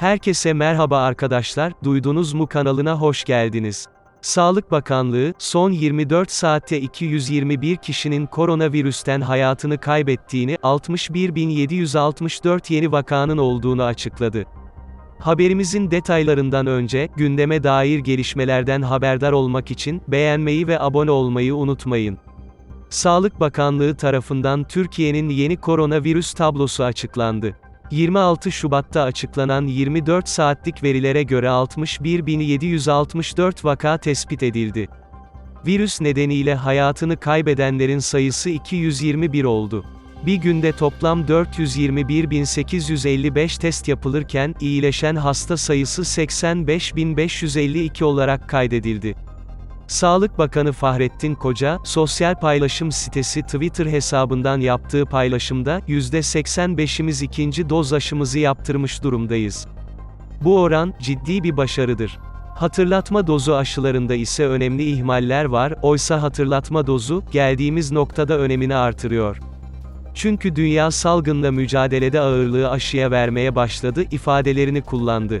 Herkese merhaba arkadaşlar, duydunuz mu kanalına hoş geldiniz. Sağlık Bakanlığı, son 24 saatte 221 kişinin koronavirüsten hayatını kaybettiğini, 61.764 yeni vakanın olduğunu açıkladı. Haberimizin detaylarından önce, gündeme dair gelişmelerden haberdar olmak için, beğenmeyi ve abone olmayı unutmayın. Sağlık Bakanlığı tarafından Türkiye'nin yeni koronavirüs tablosu açıklandı. 26 Şubat'ta açıklanan 24 saatlik verilere göre 61.764 vaka tespit edildi. Virüs nedeniyle hayatını kaybedenlerin sayısı 221 oldu. Bir günde toplam 421.855 test yapılırken, iyileşen hasta sayısı 85.552 olarak kaydedildi. Sağlık Bakanı Fahrettin Koca, sosyal paylaşım sitesi Twitter hesabından yaptığı paylaşımda, %85'imiz ikinci doz aşımızı yaptırmış durumdayız. Bu oran, ciddi bir başarıdır. Hatırlatma dozu aşılarında ise önemli ihmaller var, oysa hatırlatma dozu, geldiğimiz noktada önemini artırıyor. Çünkü dünya salgınla mücadelede ağırlığı aşıya vermeye başladı ifadelerini kullandı.